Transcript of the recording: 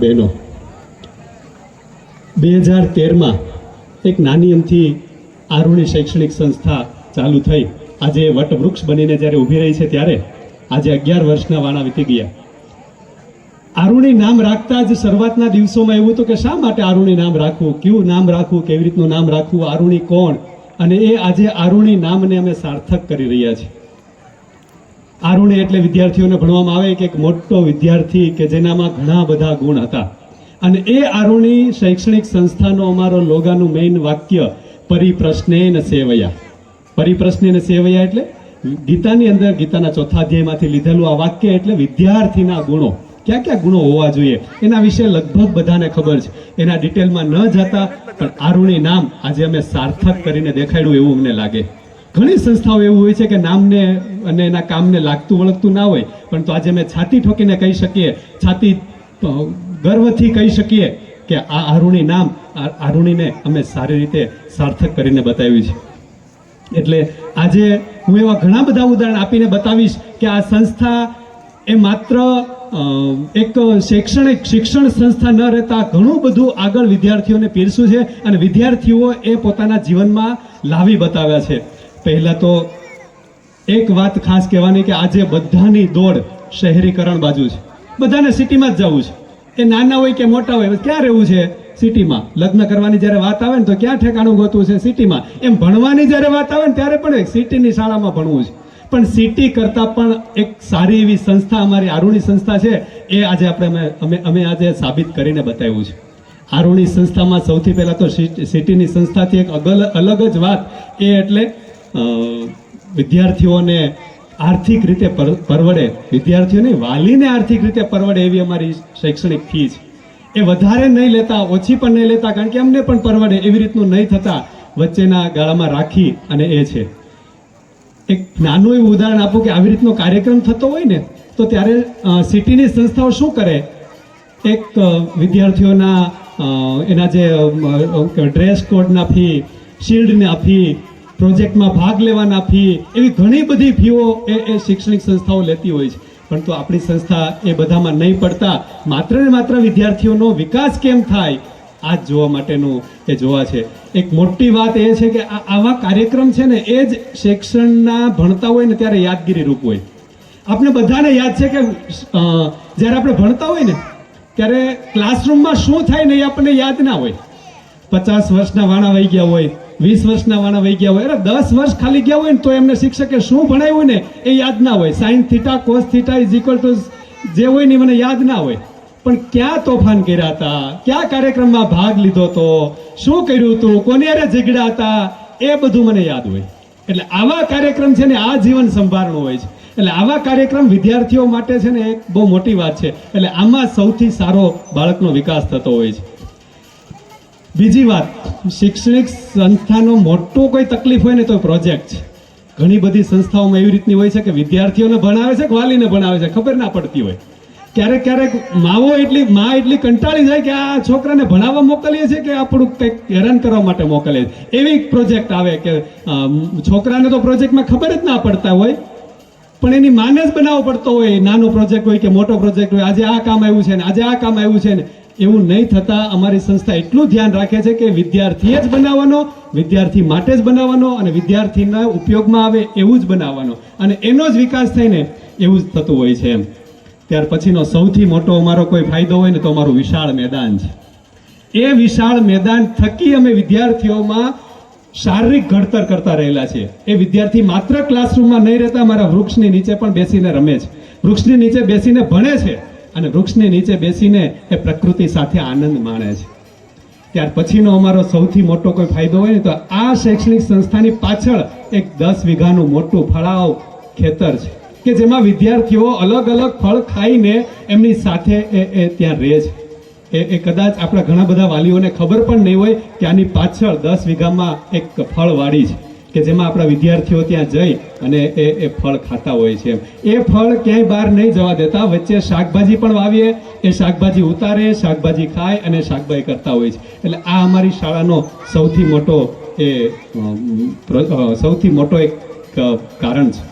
બહેનો બે હજાર તેરમાં એક નાની અમથી આરુણી શૈક્ષણિક સંસ્થા ચાલુ થઈ. આજે વટવૃક્ષ બનીને જ્યારે ઊભી રહી છે ત્યારે આજે અગિયાર વર્ષના વાણા વીતી ગયા. આરુણી નામ રાખતા જ શરૂઆતના દિવસોમાં એવું હતું કે શા માટે આરુણી નામ રાખવું? કયું નામ રાખવું? કેવી રીતનું નામ રાખવું? આરુણી કોણ? અને એ આજે આરુણી નામને અમે સાર્થક કરી રહ્યા છીએ. આરુણી એટલે વિદ્યાર્થીઓને ભણવામાં આવે કે એક મોટો વિદ્યાર્થી કે જેનામાં ઘણા બધા ગુણ હતા. અને એ આરુણી શૈક્ષણિક સંસ્થાનો અમારો લોગાનું મેઇન વાક્ય પરિપ્રશ્ને ન સેવયા. પરિપ્રશ્ને ન સેવયા એટલે ગીતાની અંદર, ગીતાના ચોથા અધ્યાયમાંથી લીધેલું આ વાક્ય એટલે વિદ્યાર્થીના ગુણો. ક્યાં ક્યાં ગુણો હોવા જોઈએ? એના વિશે લગભગ બધાને ખબર છે. એના ડિટેલમાં ન જતા, પણ આરુણી નામ આજે અમે સાર્થક કરીને દેખાડ્યું એવું અમને લાગે. ઘણી સંસ્થાઓ એવું હોય છે કે નામને અને એના કામને લાગતું વળગતું ના હોય, પણ તો આજે અમે છાતી ઠોકીને કહી શકીએ, છાતી ગર્વથી કહી શકીએ કે આ આરુણી નામ આરુણીને અમે સારી રીતે સાર્થક કરીને બતાવ્યું છે. એટલે આજે હું એવા ઘણા બધા ઉદાહરણ આપીને બતાવીશ કે આ સંસ્થા એ માત્ર એક શૈક્ષણિક શિક્ષણ સંસ્થા ન રહેતા ઘણું બધું આગળ વિદ્યાર્થીઓને પીરસ્યું છે અને વિદ્યાર્થીઓ એ પોતાના જીવનમાં લાવી બતાવ્યા છે. પહેલાં તો એક વાત ખાસ કહેવાની કે આજે બધાની દોડ શહેરીકરણ બાજુ છે. બધાને સિટીમાં જ જવું છે. એ નાના હોય કે મોટા હોય ક્યાં રહેવું છે સિટીમાં? લગ્ન કરવાની જ્યારે વાત આવે ને તો ક્યાં ઠેકાણું ગોતવું છે સિટીમાં? એમ ભણવાની જ્યારે વાત આવે ને ત્યારે પણ સિટીની શાળામાં ભણવું છે. પણ સિટી કરતાં પણ એક સારી એવી સંસ્થા અમારી આરુણી સંસ્થા છે, એ આજે આપણે અમે- અમે આજે સાબિત કરીને બતાવ્યું છે. આરુણી સંસ્થામાં સૌથી પહેલાં તો સિટીની સંસ્થાથી એક અગલ, અલગ જ વાત એ એટલે વિદ્યાર્થીઓને આર્થિક રીતે પર- પરવડે. વિદ્યાર્થીઓને વાલીને આર્થિક રીતે પરવડે એવી અમારી શૈક્ષણિક ફી છે એ વધારે નહીં લેતા, ઓછી પણ નહીં લેતા, કારણ કે અમને પણ પરવડે એવી રીતનું નહીં થતા. વચ્ચેના ગાળામાં રાખી અને એ છે. એક નાનું એવું ઉદાહરણ આપું કે આવી રીતનો કાર્યક્રમ થતો હોય ને, તો ત્યારે સિટીની સંસ્થાઓ શું કરે? એક વિદ્યાર્થીઓના એના જે ડ્રેસ કોડના ફી શિલ્ડના ફી પ્રોજેક્ટમાં ભાગ લેવાના ફી એવી ઘણી બધી ફીઓ એ એ શૈક્ષણિક સંસ્થાઓ લેતી હોય છે. પરંતુ આપણી સંસ્થા એ બધામાં નહીં પડતા. માત્ર ને માત્ર વિદ્યાર્થીઓનો વિકાસ કેમ થાય? આ જ જોવા માટેનું એ જોવા છે. એક મોટી વાત એ છે કે આવા કાર્યક્રમ છે ને, એ જ શિક્ષણના ભણતા હોય ને ત્યારે યાદગીરી રૂપ હોય. આપણે બધાને યાદ છે કે જ્યારે આપણે ભણતા હોય ને, ત્યારે ક્લાસરૂમમાં શું થાય ને એ આપણને યાદ ના હોય. પચાસ વર્ષના વાણા વહી ગયા હોય. વીસ વર્ષના વાણા વહી ગયા હોય, અરે દસ વર્ષ ખાલી ગયા હોય ને, તો એમને શિક્ષકે શું ભણાવ્યું ને, એ યાદ ના હોય. Sine theta, cos theta is equal to જે હોય ને મને યાદ ના હોય. પણ ક્યાં તોફાન કર્યા હતા? ક્યાં કાર્યક્રમમાં ભાગ લીધો હતો? શું કર્યું હતું? કોને અરે ઝઘડા હતા? એ બધું મને યાદ હોય. એટલે આવા કાર્યક્રમ છે ને, આ જીવન સંભાળનું હોય છે. એટલે આવા કાર્યક્રમ વિદ્યાર્થીઓ માટે છે ને એક બહુ મોટી વાત છે. એટલે આમાં સૌથી સારો બાળકનો વિકાસ થતો હોય છે. બીજી વાત, શૈક્ષણિક સંસ્થાનો મોટો કોઈ તકલીફ હોય ને તો પ્રોજેક્ટ છે. ઘણી બધી સંસ્થાઓમાં એવી રીતની હોય છે કે વિદ્યાર્થીઓને ભણાવે છે કે વાલીને ભણાવે છે, ખબર ના પડતી હોય. ક્યારેક ક્યારેક માવો એટલી, મા એટલી કંટાળી જાય કે આ છોકરાને ભણાવવા મોકલીએ છીએ કે આપણું કંઈક હેરાન કરવા માટે મોકલીએ છીએ. એવી પ્રોજેક્ટ આવે કે છોકરાને તો પ્રોજેક્ટમાં ખબર જ ના પડતા હોય, પણ એની માને જ બનાવવો પડતો હોય. નાનો પ્રોજેક્ટ હોય કે મોટો પ્રોજેક્ટ હોય. આજે આ કામ આવ્યું છે ને, આજે આ કામ આવ્યું છે ને. એવું નહીં થતા અમારી સંસ્થા એટલું ધ્યાન રાખે છે કે વિદ્યાર્થીએ જ બનાવવાનો, વિદ્યાર્થી માટે જ બનાવવાનો અને વિદ્યાર્થીના ઉપયોગમાં આવે એવું જ બનાવવાનો. અને એનો જ વિકાસ થઈને એવું જ થતું હોય છે એમ. ત્યાર પછીનો સૌથી મોટો અમારો કોઈ ફાયદો હોય ને તો અમારું વિશાળ મેદાન છે. એ વિશાળ મેદાન થકી અમે વિદ્યાર્થીઓમાં શારીરિક ઘડતર કરતા રહેલા છે એ વિદ્યાર્થી માત્ર ક્લાસરૂમમાં નહીં રહેતા અમારા વૃક્ષની નીચે પણ બેસીને રમે છે. વૃક્ષની નીચે બેસીને ભણે છે. અને વૃક્ષની નીચે બેસીને એ પ્રકૃતિ સાથે આનંદ માણે છે. ત્યાર પછીનો અમારો સૌથી મોટો કોઈ ફાયદો હોય ને તો આ શૈક્ષણિક સંસ્થાની પાછળ એક દસ વીઘાનું મોટું ફળાવ ખેતર છે, કે જેમાં વિદ્યાર્થીઓ અલગ અલગ ફળ ખાઈને એમની સાથે એ એ ત્યાં રહે છે. એ એ કદાચ આપણા ઘણા બધા વાલીઓને ખબર પણ નહીં હોય કે આની પાછળ દસ વીઘામાં એક ફળવાડી છે. કે જેમાં આપણા વિદ્યાર્થીઓ ત્યાં જઈ અને એ એ ફળ ખાતા હોય છે એ ફળ ક્યાંય બહાર નહીં જવા દેતા. વચ્ચે શાકભાજી પણ વાવીએ, એ શાકભાજી ઉતારે, શાકભાજી ખાય અને શાકભાજી કરતા હોય છે. એટલે આ અમારી શાળાનો સૌથી મોટો એ સૌથી મોટો એક કારણ છે.